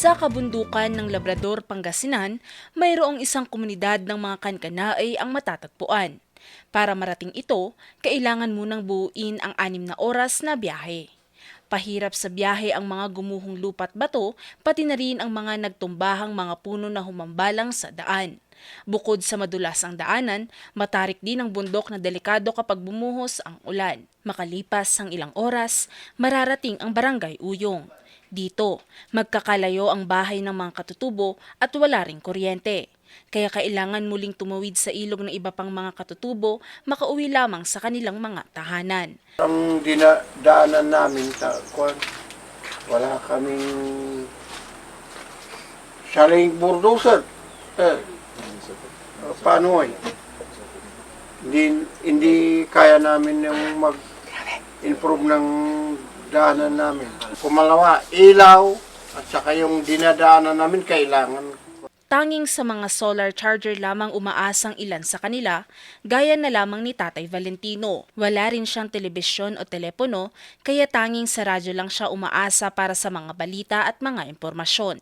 Sa kabundukan ng Labrador, Pangasinan, mayroong isang komunidad ng mga kankanaay ang matatagpuan. Para marating ito, kailangan munang buuin ang anim na oras na biyahe. Pahirap sa biyahe ang mga gumuhong lupat bato, pati na rin ang mga nagtumbahang mga puno na humambalang sa daan. Bukod sa madulas ang daanan, matarik din ang bundok na delikado kapag bumuhos ang ulan. Makalipas ang ilang oras, mararating ang barangay Uyong. Dito, magkakalayo ang bahay ng mga katutubo at wala ring kuryente. Kaya kailangan muling tumawid sa ilog ng iba pang mga katutubo, makauwi lamang sa kanilang mga tahanan. Ang dinadaanan namin, ta, wala kaming saling bulldozer. Eh, paano eh? Hindi, hindi kaya namin yung mag-improve ng daanan namin. Kumalawa, ilaw, at saka yung dinadaanan namin kailangan Tanging sa mga solar charger lamang umaasang ilan sa kanila, gaya na lamang ni Tatay Valentino. Wala rin siyang telebisyon o telepono, kaya tanging sa radyo lang siya umaasa para sa mga balita at mga impormasyon.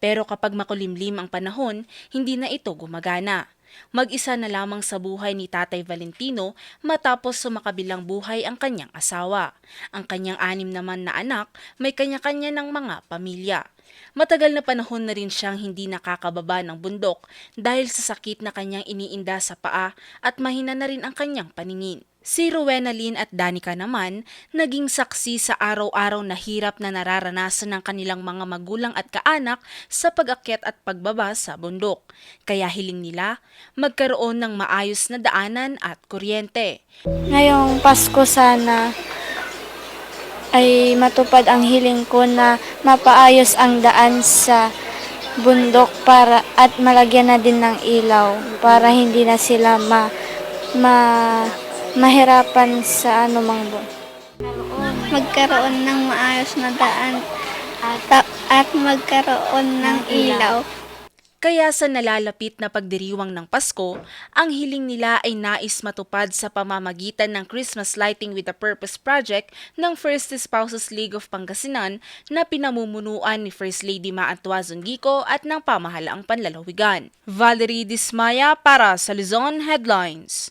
Pero kapag makulimlim ang panahon, hindi na ito gumagana. Mag-isa na lamang sa buhay ni Tatay Valentino matapos sumakabilang buhay ang kanyang asawa. Ang kanyang anim naman na anak may kanya-kanya ng mga pamilya. Matagal na panahon na rin siyang hindi nakakababa ng bundok dahil sa sakit na kanyang iniinda sa paa at mahina na rin ang kanyang paningin. Si Rowena Lynn at Danica naman naging saksi sa araw-araw na hirap na nararanasan ng kanilang mga magulang at kaanak sa pag-akyat at pagbaba sa bundok. Kaya hiling nila magkaroon ng maayos na daanan at kuryente. Ngayong Pasko sana ay matupad ang hiling ko na mapaayos ang daan sa bundok para at malagyan na din ng ilaw para hindi na sila ma, ma mahirapan sa anumang bu. magkaroon ng maayos na daan at, at magkaroon ng ilaw. Kaya sa nalalapit na pagdiriwang ng Pasko, ang hiling nila ay nais matupad sa pamamagitan ng Christmas Lighting with a Purpose project ng First Spouses League of Pangasinan na pinamumunuan ni First Lady Ma Antuazon at ng pamahalaang panlalawigan. Valerie Dismaya para sa Luzon Headlines.